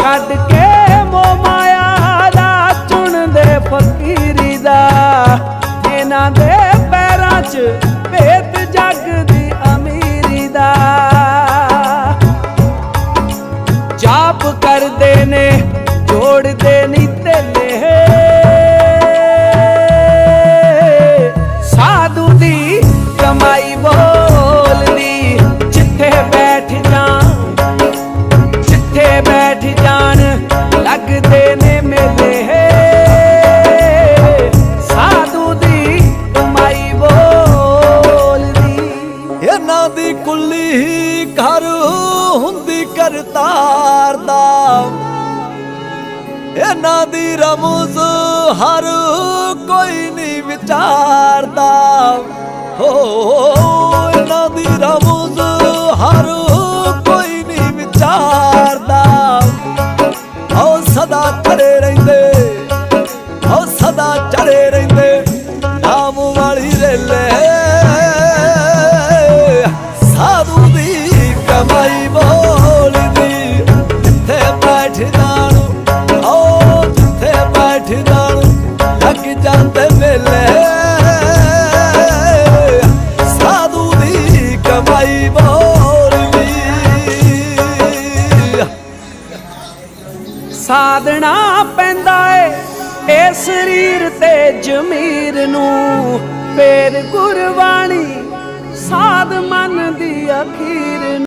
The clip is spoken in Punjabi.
ਛੱਡ ਕੇ ਮੋਹ ਮਾਇਆ ਦਾ ਚੁਣਦੇ ਫਕੀਰੀ ਦਾ। ਇਹਨਾਂ ਦੇ ਪੈਰਾਂ 'ਚ ਭੇਤ ਜੱਗ ਦੀ ਅਮੀਰੀ ਦਾ। ਜਾਪ ਕਰਦੇ ਨੇ, ਜੋੜਦੇ ਨਹੀਂ ਤੇਲੇ। ਸਾਧੂ ਦੀ ਕਮਾਈ ਦੀ ਹੀ ਘਰ ਹੁੰਦੀ ਕਰਤਾਰ ਦਾ। ਇਹਨਾਂ ਦੀ ਰਮਜ਼ ਹਰ ਕੋਈ ਨਹੀਂ ਵਿਚਾਰਦਾ। ਹੋ, ਇਹਨਾਂ ਦੀ ਰਮਜ਼ ਹਰ ਕੋਈ ਨਹੀਂ ਵਿਚਾਰਦਾ। ਉਹ ਸਦਾ ਖੜੇ ਰਹਿੰਦੇ ਹੋ ਸਦਾ ਚੜੇ ਰਹਿੰਦੇ। ਨਾਮ ਜਿੱਥੇ ਬੈਠ ਜਾਣ ਜਿੱਥੇ ਬੈਠ ਜਾਣ ਲੱਗ ਜਾਂਦੇ ਮੇਲੇ। ਸਾਧੂ ਦੀ ਕਮਾਈ ਬੋਲਦੀ ਸਾਧਣਾ ਪੈਂਦਾ ਏ ਇਹ ਸਰੀਰ ਤੇ ਜ਼ਮੀਰ ਨੂੰ। ਫੇਰ ਗੁਰਬਾਣੀ ਸਾਧ ਮਨ ਦੀ ਅਖੀਰ ਨੂੰ